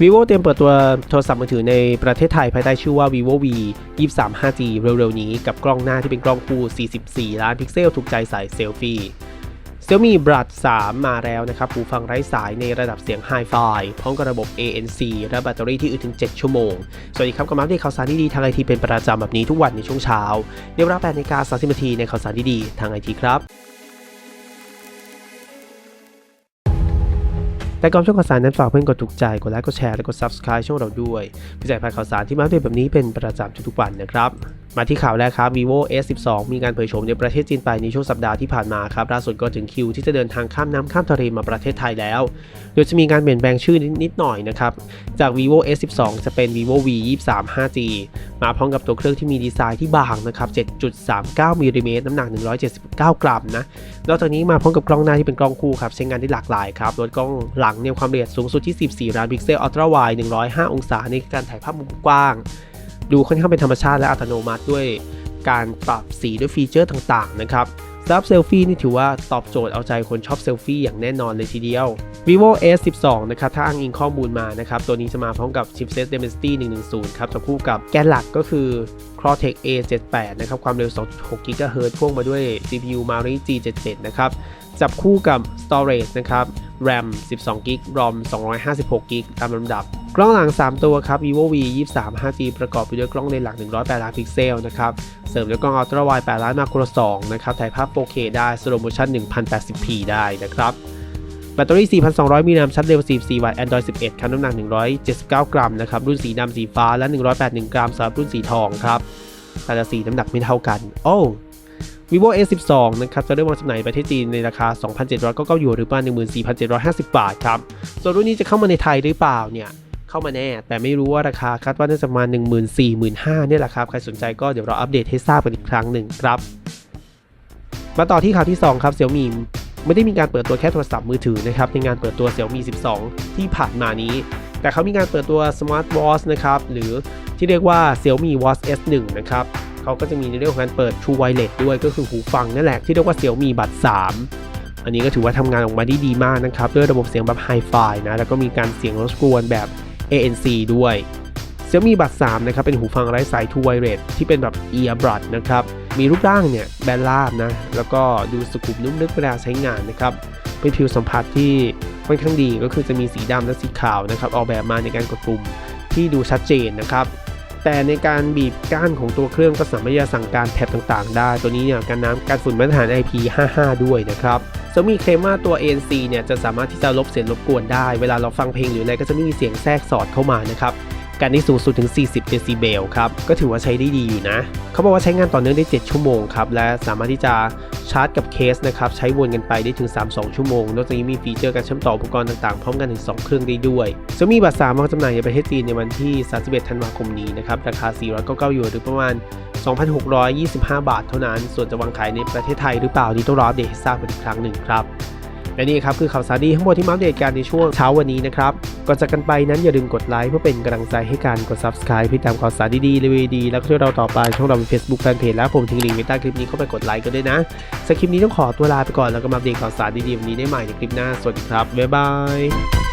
vivo เตรียมเปิดตัวโทรศัพท์มือถือในประเทศไทยภายใต้ชื่อว่า vivo v 23 5g เร็วๆนี้กับกล้องหน้าที่เป็นกล้องคู่ 44 ล้านพิกเซล ถูกใจสายเซลฟี่ Xiaomi Buds 3มาแล้วนะครับ หูฟังไร้สายในระดับเสียง Hi-Fi พร้อมกับระบบ ANC และแบตเตอรี่ที่อึดถึง 7 ชั่วโมง สวัสดีครับกับมาอัปเดตข่าวสารดีๆทางไอทีเป็นประจำแบบนี้ทุกวันในช่วงเช้าในเวลา8นาฬิกา30นาทีในข่าวสารดีๆทางไอทีครับ แต่ก่อนช่วงข่าวสารนั้นฝากเพื่อนกดถูกใจ กดไลค์ กดแชร์ และกด Subscribe ช่องเราด้วยเพื่อจะพลาข่าวสารที่มาอัปเดตแบบนี้เป็นประจำทุกๆวันนะครับ มาที่ข่าวแรกครับ vivo S12 มีการเผยโฉมในประเทศจีนไปในช่วงสัปดาห์ที่ผ่านมาครับล่าสุดก็ถึงคิวที่จะเดินทางข้ามน้ำข้ามทะเลมาประเทศไทยแล้ว โดยจะมีการเปลี่ยนแปลงชื่อนิดหน่อยนะครับ จาก vivo S12 จะเป็น vivo v 23 5g มาพร้อมกับตัวเครื่องที่มีดีไซน์ที่บางนะครับ 7.39มิลลิเมตรน้ำหนัก 179 กรัมนะ นอกจากนี้มาพร้อมกับกล้องหน้าที่เป็นกล้องคู่ครับใช้งานได้หลากหลายครับโดกล้องหลังเนี่ยความละเอียดสูงสุดที่ 14 ล้านพิกเซลอัลตร้าไวด์105 องศาในการถ่ายภาพมุมกว้าง ดูค่อนข้างเป็นธรรมชาติและอัตโนมัติด้วยการปรับสีด้วยฟีเจอร์ต่างๆนะครับ ซับเซลฟี่นี่ถือว่าตอบโจทย์เอาใจคนชอบเซลฟี่อย่างแน่นอนเลยทีเดียว vivo S12 นะครับถ้าอ้างอิงข้อมูลมานะครับ ตัวนี้จะมาพร้อมกับ chipset Dimensity 110 ครับจะคู่กับแกนหลักก็คือ Cortex A78 นะครับ ความเร็ว 2.6 GHz พ่วงมาด้วย CPU Mali G77 นะครับ จับคู่กับ storage นะครับ RAM 12 g b ROM 256 g b ตามลำดับ กล้องหลัง 3 ตัวครับ vivo v 23 5g ประกอบไปด้วยกล้องเลนส์หลัก 108 ล้านพิกเซลนะครับ เสริมด้วยกล้องอัลตร้าไวด์8ล้านมาโคร2นะครับ ถ่ายภาพ 4K ได้ slow motion 1080p ได้นะครับ แบตเตอรี่ 4,200 มิลลิแอมป์ชาร์จเร็ว 44 วัตต์ Android 11 ครับ น้ำหนัก 179 กรัมนะครับ รุ่นสีดำสีฟ้าและ 181 กรัมสำหรับรุ่นสีทองครับ แต่ละสีน้ำหนักไม่เท่ากัน โอ้ vivo S12 นะครับ จะเริ่มวางจำหน่ายประเทศจีนในราคา 2,799หยวนหรือประมาณ14,750 บาทครับ ส่วนรุ่นนี้จะเข้ามาในไทยหรือเปล่าเนี่ย เข้ามาแน่ แต่ไม่รู้ว่าราคาคาดว่าน่าจะประมาณ 14,000-15,000เนี่ยแหละครับ ใครสนใจก็เดี๋ยวเราอัปเดตให้ทราบกันอีกครั้งหนึ่งครับ มาต่อที่ข่าวที่ 2 ครับ Xiaomi ไม่ได้มีการเปิดตัวแค่โทรศัพท์มือถือนะครับในงานเปิดตัว Xiaomi 12 ที่ผ่านมานี้ แต่เขามีการเปิดตัว Smart Watch นะครับหรือที่เรียกว่า Xiaomi Watch S1 นะครับเขาก็จะมีในเรื่องของการเปิด True Wireless ด้วยก็คือหูฟังนั่นแหละที่เรียกว่า Xiaomi Buds 3อันนี้ก็ถือว่าทำงานออกมาได้ดีมากนะครับ ด้วยระบบเสียงแบบ Hi-Fi นะ แล้วก็มีการเสียงรบกวนแบบ ANC ด้วย Xiaomi Buds 3นะครับเป็นหูฟังไร้สาย True Wireless ที่เป็นแบบ Earbud นะครับ มีรูปร่างเนี่ยแบนราบนะ แล้วก็ดูสุขุมนุ่มลึกเวลาใช้งานนะครับ เป็นผิวสัมผัสที่ค่อนข้างดีก็คือจะมีสีดำและสีขาวนะครับออกแบบมาในการกดปุ่มที่ดูชัดเจนนะครับแต่ในการบีบก้านของตัวเครื่องก็สามารถจะสั่งการแท็บต่างๆ ได้ ตัวนี้เนี่ยการน้ำการฝุ่นมาตรฐาน IP55 ด้วยนะครับ จะมีเคลมว่าตัว ANC เนี่ยจะสามารถที่จะลบเสียงรบกวนได้ เวลาเราฟังเพลงหรืออะไรก็จะไม่มีเสียงแทรกสอดเข้ามานะครับ การได้สูงสุดถึง 40 เดซิเบลครับ ก็ถือว่าใช้ได้ดีอยู่นะ เขาบอกว่าใช้งานต่อเนื่องได้ 7 ชั่วโมงครับ และสามารถที่จะชาร์จกับเคสนะครับ ใช้วนกันไปได้ถึง 3-2 ชั่วโมง นอกจากนี้มีฟีเจอร์การเชื่อมต่ออุปกรณ์ต่างๆ พร้อมกันถึง 2 เครื่องได้ด้วยจะมีบัตร3วางจำหน่ายในประเทศจีนในวันที่ 31 ธันวาคมนี้นะครับ ราคา 499หยวนหรือประมาณ 2,625 บาท เท่านั้น ส่วนจะวางขายในประเทศไทยหรือเปล่านี่ต้องรออัปเดตให้ทราบกันอีกครั้งหนึ่งครับ และนี่ครับคือข่าวสารดีทั้งหมดที่มาอัปเดตกันในช่วงเช้าวันนี้นะครับก่อนจากกันไปนั้นอย่าลืมกดไลค์เพื่อเป็นกำลังใจให้การกด subscribe เพื่อตามข่าวสารดีๆรีวิวดีแล้วก็ช่วยเราต่อไปช่องเราเป็น Facebook Fanpage และผมทิ้งลิงก์ไว้ใต้คลิปนี้เข้าไปกดไลค์กันด้วยนะสำหรับคลิปนี้ต้องขอตัวลาไปก่อนแล้วก็มาอัปเดตข่าวสารดีๆวันนี้ได้ใหม่ในคลิปหน้าสวัสดีครับบ๊ายบาย